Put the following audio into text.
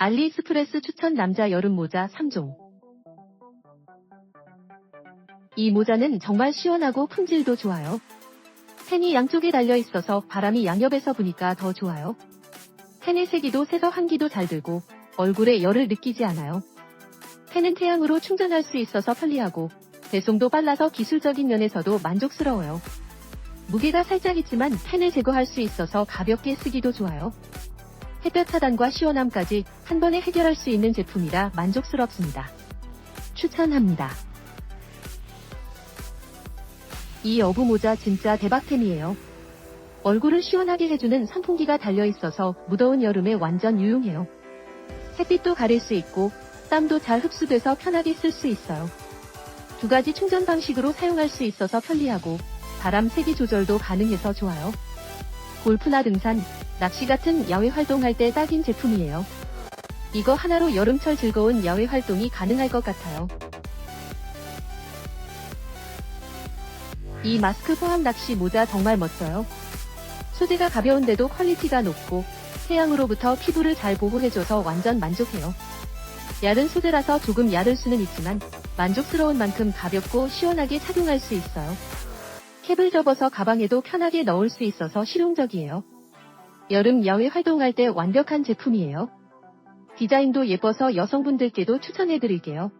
알리익스프레스 추천 남자 여름 모자 3종. 이 모자는 정말 시원하고 품질도 좋아요. 펜이 양쪽에 달려 있어서 바람이 양옆에서 부니까 더 좋아요. 펜의 세기도 세서 환기도 잘 들고 얼굴에 열을 느끼지 않아요. 펜은 태양으로 충전할 수 있어서 편리하고 배송도 빨라서 기술적인 면에서도 만족스러워요. 무게가 살짝 있지만 펜을 제거할 수 있어서 가볍게 쓰기도 좋아요. 햇볕 차단과 시원함까지 한 번에 해결할 수 있는 제품이라 만족스럽습니다. 추천합니다. 이 어부 모자 진짜 대박템이에요. 얼굴을 시원하게 해주는 선풍기가 달려 있어서 무더운 여름에 완전 유용해요. 햇빛도 가릴 수 있고 땀도 잘 흡수돼서 편하게 쓸 수 있어요. 두 가지 충전 방식으로 사용할 수 있어서 편리하고 바람 세기 조절도 가능해서 좋아요. 골프나 등산, 낚시 같은 야외 활동할 때 딱인 제품이에요. 이거 하나로 여름철 즐거운 야외 활동이 가능할 것 같아요. 이 마스크 포함 낚시 모자 정말 멋져요. 소재가 가벼운데도 퀄리티가 높고 태양으로부터 피부를 잘 보호해줘서 완전 만족해요. 얇은 소재라서 조금 야를 수는 있지만 만족스러운 만큼 가볍고 시원하게 착용할 수 있어요. 캡을 접어서 가방에도 편하게 넣을 수 있어서 실용적이에요. 여름 야외 활동할 때 완벽한 제품이에요. 디자인도 예뻐서 여성분들께도 추천해드릴게요.